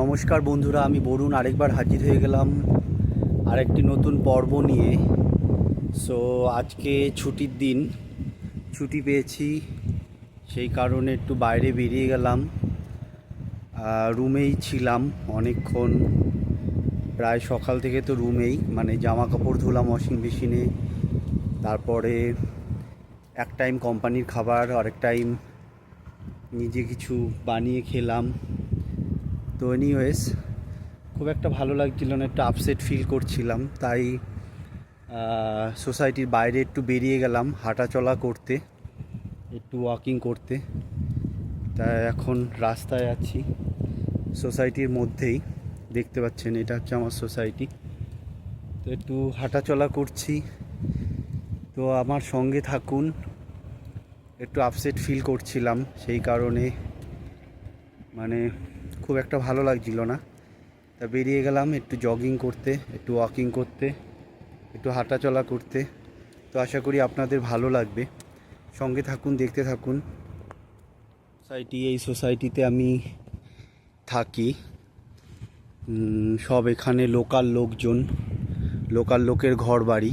নমস্কার বন্ধুরা, আমি বরুণ, আরেকবার হাজির হয়ে গেলাম আরেকটি নতুন পর্ব নিয়ে। সো আজকে ছুটির দিন, ছুটি পেয়েছি, সেই কারণে একটু বাইরে বেরিয়ে গেলাম। রুমেই ছিলাম অনেকক্ষণ, প্রায় সকাল থেকে তো রুমেই মানে জামা কাপড় ধুলাম ওয়াশিং মেশিনে, তারপরে এক টাইম কোম্পানির খাবার, আরেক টাইম নিজে কিছু বানিয়ে খেলাম। তো এনিওয়েজ খুব একটা ভালো লাগছিল না, একটু আপসেট ফিল করছিলাম, তাই সোসাইটির বাইরে একটু বেরিয়ে গেলাম হাঁটাচলা করতে, একটু ওয়াকিং করতে। তাই এখন রাস্তায় আছি সোসাইটির মধ্যেই, দেখতে পাচ্ছেন এটা হচ্ছে আমার সোসাইটি তো একটু হাঁটাচলা করছি, তো আমার সঙ্গে থাকুন, একটু আপসেট ফিল করছিলাম, সেই কারণে মানে খুব একটা ভালো লাগছিল না। তা বেরিয়ে গেলাম একটু জগিং করতে, একটু ওয়াকিং করতে, একটু হাঁটাচলা করতে। তো আশা করি আপনাদের ভালো লাগবে। সঙ্গে থাকুন, দেখতে থাকুন। সোসাইটি এই সোসাইটিতে আমি থাকি। সব এখানে লোকাল লোকজন লোকাল লোকের ঘর বাড়ি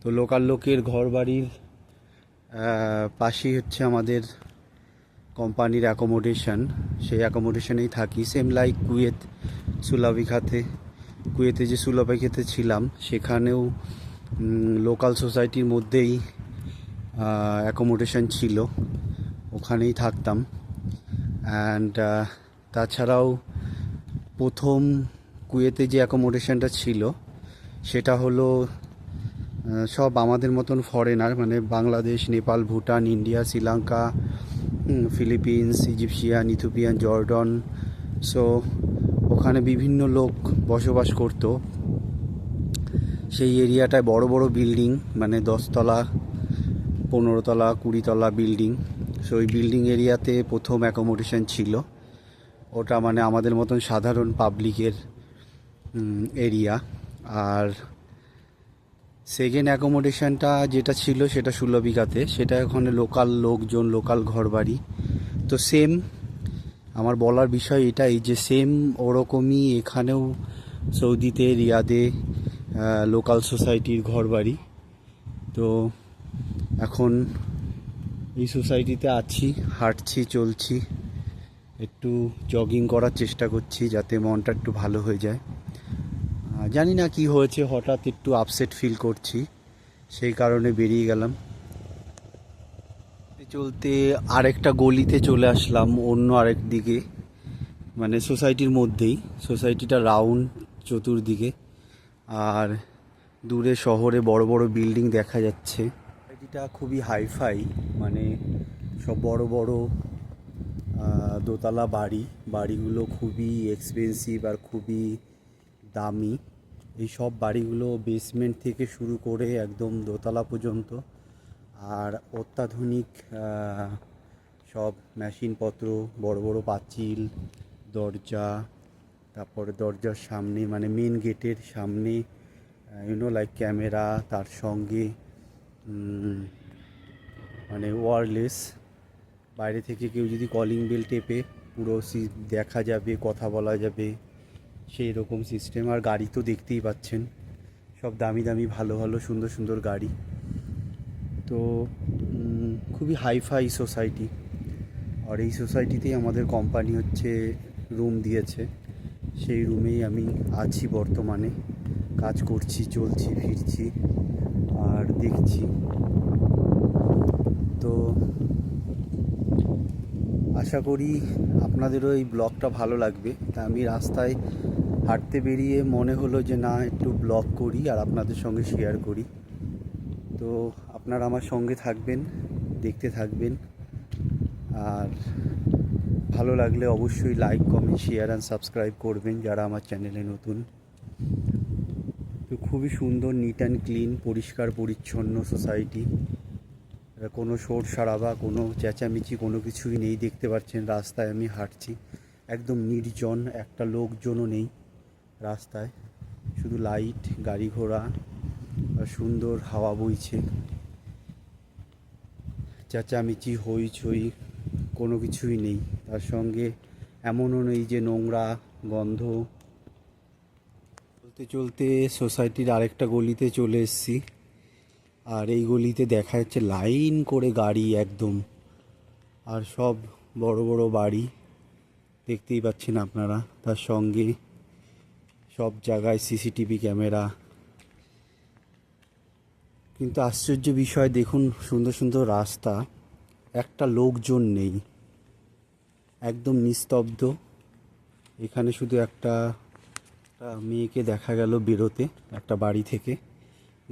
তো লোকাল লোকের ঘর বাড়ির পাশেই হচ্ছে আমাদের কোম্পানির অ্যাকোমোডেশন সেই অ্যাকোমোডেশনেই থাকি। সেম লাইক কুয়েত সুলাভিখাতে কুয়েতে যে সুলাভিখাতে ছিলাম, সেখানেও লোকাল সোসাইটির মধ্যেই অ্যাকোমোডেশন ছিল। ওখানেই থাকতাম। অ্যান্ড তাছাড়াও প্রথম কুয়েতে যে অ্যাকোমোডেশনটা ছিল, সেটা হলো সব আমাদের মতন ফরেনার মানে Bangladesh, Nepal, Bhutan, India, Sri Lanka Philippines, Egyptian, Ethiopian, Jordan. So ওখানে বিভিন্ন লোক বসবাস করতো। সেই এরিয়াটায় বড় বড় বিল্ডিং মানে দশতলা, পনেরোতলা, কুড়িতলা বিল্ডিং সো ওই বিল্ডিং এরিয়াতে প্রথম অ্যাকোমোডেশন ছিল। ওটা মানে আমাদের মতন সাধারণ পাবলিকের এরিয়া আর সেকেন্ড অ্যাকোমোডেশনটা যেটা ছিল সেটা সুলভিকাতে সেটা ওখানে লোকাল লোকজন লোকাল ঘরবাড়ি। তো সেম আমার বলার বিষয় এটাই যে সেম ওরকমই এখানেও সৌদিতে, রিয়াদে লোকাল সোসাইটির ঘরবাড়ি। তো এখন এই সোসাইটিতে আছি, হাঁটছি, চলছি। একটু জগিং করার চেষ্টা করছি যাতে মনটা একটু ভালো হয়ে যায়। জানি না কি হয়েছে, হঠাৎ একটু আপসেট ফিল করছি। সেই কারণে বেরিয়ে গেলাম। চলতে আরেকটা গলিতে চলে আসলাম, অন্য আরেক দিকে। মানে সোসাইটির মধ্যেই। সোসাইটিটা রাউন্ড চতুর্দিকে। আর দূরে শহরে বড় বড় বিল্ডিং দেখা যাচ্ছে। সোসাইটিটা খুবই হাইফাই মানে সব বড় বড় দোতলা বাড়ি। বাড়িগুলো খুবই এক্সপেন্সিভ আর খুবই দামি। এই সব বাড়িগুলো বেসমেন্ট থেকে শুরু করে একদম দোতলা পর্যন্ত। আর অত্যাধুনিক সব মেশিনপত্র বড় বড় পাঁচিল, দরজা, তারপরে দরজার সামনে মানে মেন গেটের সামনে ইউনো লাইক ক্যামেরা তার সঙ্গে মানে ওয়ারলেস বাইরে থেকে কেউ যদি কলিং বেল টেপে, পুরো সি- দেখা যাবে, কথা বলা যাবে। সেই রকম সিস্টেম আর গাড়ি তো দেখতেই পাচ্ছেন। সব দামি দামি, ভালো ভালো, সুন্দর সুন্দর গাড়ি। তো খুবই হাইফাই সোসাইটি আর এই সোসাইটিতেই আমাদের কোম্পানি হচ্ছে রুম দিয়েছে। সেই রুমেই আমি আছি বর্তমানে। কাজ করছি, চলছি, ফিরছি, আর দেখছি। তো, আশা করি আপনাদেরও এই ব্লগটা ভালো লাগবে। তা আমি রাস্তায় হাঁটতে বেরিয়ে মনে হলো যে না, একটু ব্লগ করি আর আপনাদের সঙ্গে শেয়ার করি। তো আপনারা আমার সঙ্গে থাকবেন, দেখতে থাকবেন। আর ভালো লাগলে অবশ্যই like comment share and subscribe করবেন যারা আমার চ্যানেলে নতুন। তো খুবই সুন্দর নিট অ্যান্ড ক্লিন পরিষ্কার, পরিচ্ছন্ন সোসাইটি কোনো শোর সারাবা, কোনো চেঁচামেচি, কোনো কিছুই নেই। দেখতে পাচ্ছেন রাস্তায় আমি হাঁটছি। একদম নির্জন, একটা লোকজনও নেই। রাস্তায়। শুধু লাইট গাড়ি ঘোড়া আর সুন্দর হাওয়া বইছে। চেঁচামেচি, হইচই কোনো কিছুই নেই। তার সঙ্গে এমনও নেই যে নোংরা গন্ধ। চলতে চলতে সোসাইটির আরেকটা গলিতে চলে এসেছি। আর এই গলিতে দেখা যাচ্ছে লাইন করে গাড়ি একদম। আর সব বড় বড় বাড়ি। দেখতেই পাচ্ছেন আপনারা। তার সঙ্গে সব জায়গায় সিসিটিভি ক্যামেরা। কিন্তু আশ্চর্য বিষয়, দেখুন সুন্দর সুন্দর রাস্তা, একটা লোকজন নেই, একদম নিস্তব্ধ। এখানে শুধু একটা মেয়েকে দেখা গেল বেরোতে, একটা বাড়ি থেকে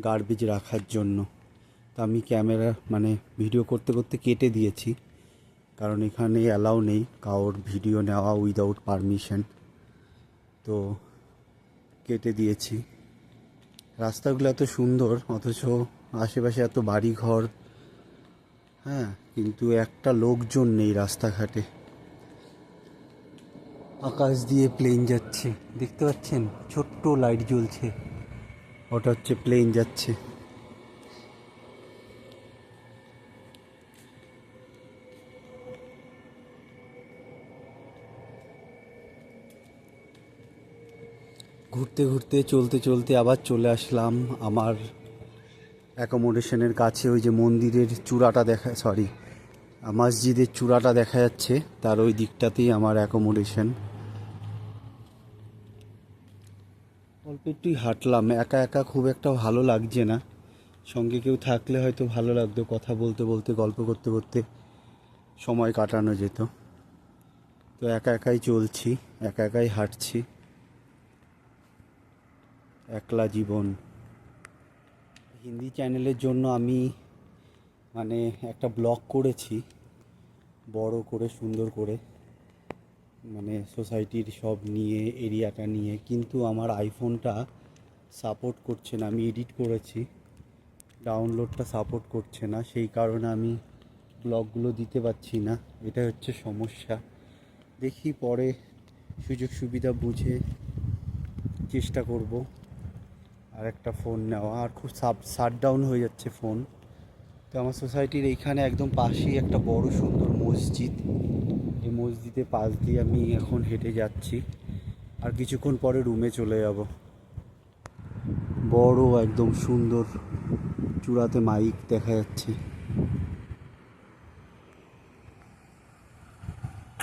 গার্বেজ রাখার জন্য। তা আমি ক্যামেরা মানে ভিডিও করতে করতে কেটে দিয়েছি, কারণ এখানে অ্যালাউ নেই, কারোর ভিডিও নেওয়া উইদাউট পারমিশন তো কেটে দিয়েছি। রাস্তাগুলো এত সুন্দর, অথচ আশেপাশে এত বাড়ি ঘর হ্যাঁ কিন্তু একটা লোকজন নেই রাস্তাঘাটে। আকাশ দিয়ে প্লেন যাচ্ছে। দেখতে পাচ্ছেন? ছোট্ট লাইট জ্বলছে। ওটা হচ্ছে প্লেন যাচ্ছে। ঘুরতে ঘুরতে, চলতে চলতে আবার চলে আসলাম আমার অ্যাকোমোডেশনের কাছে। ওই যে মন্দিরের চূড়াটা দেখা সরি মসজিদের চূড়াটা দেখা যাচ্ছে, তার ওই দিকটাতেই আমার অ্যাকোমোডেশন অল্প একটুই হাঁটলাম, একা একা খুব একটা ভালো লাগছে না। সঙ্গে কেউ থাকলে হয়তো ভালো লাগতো, কথা বলতে বলতে, গল্প করতে করতে সময় কাটানো যেত। তো একা একাই চলছি, একা একাই হাঁটছি। একলা জীবন। হিন্দি চ্যানেলের জন্য আমি মানে একটা ব্লগ করেছি, বড় করে, সুন্দর করে মানে সোসাইটির সব নিয়ে, এরিয়াটা নিয়ে, কিন্তু আমার আইফোনটা সাপোর্ট করছে না। আমি এডিট করেছি, ডাউনলোডটা সাপোর্ট করছে না, সেই কারণে আমি ব্লগগুলো দিতে পারছি না। এটা হচ্ছে সমস্যা। দেখি পরে সুযোগ সুবিধা বুঝে চেষ্টা করব। আর একটা ফোন নেওয়া। আর খুব সাব শাট ডাউন হয়ে যাচ্ছে ফোন তো আমার সোসাইটির এইখানে একদম পাশেই একটা বড় সুন্দর মসজিদ। এই মসজিদের পাশ দিয়ে আমি এখন হেঁটে যাচ্ছি। আর কিছুক্ষণ পরে রুমে চলে যাব। বড় একদম সুন্দর চূড়াতে মাইক দেখা যাচ্ছে।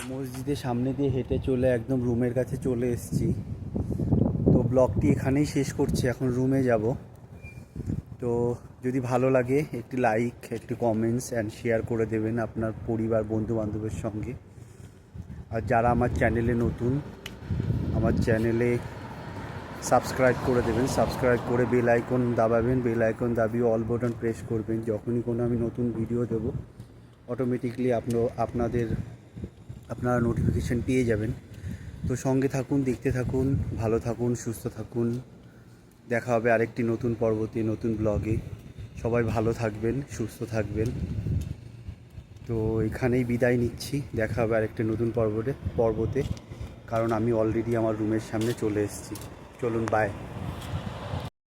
মসজিদের সামনে দিয়ে হেঁটে চলে একদম রুমের কাছে চলে এসেছি। ব্লগটি এখানেই শেষ করছি, এখন রুমে যাব। তো যদি ভালো লাগে, একটি লাইক একটি কমেন্টস অ্যান্ড শেয়ার করে দেবেন আপনার পরিবার বন্ধু বান্ধবের সঙ্গে। আর যারা আমার চ্যানেলে নতুন, আমার চ্যানেলে সাবস্ক্রাইব করে দেবেন। সাবস্ক্রাইব করে বেল আইকন দাবাবেন বেল আইকন দাবিয়ে অল বাটন প্রেস করবেন। যখনই কোনো আমি নতুন ভিডিও দেবো অটোমেটিকলি আপনি, আপনাদের, আপনারা নোটিফিকেশান পেয়ে যাবেন। তো সঙ্গে থাকুন, দেখতে থাকুন, ভালো থাকুন, সুস্থ থাকুন। দেখা হবে আরেকটি নতুন পর্বতে, নতুন ব্লগে সবাই ভালো থাকবেন, সুস্থ থাকবেন। তো এখানেই বিদায় নিচ্ছি। দেখা হবে আরেকটি নতুন পর্বতে পর্বতে। কারণ আমি অলরেডি আমার রুমের সামনে চলে এসেছি। চলুন বাই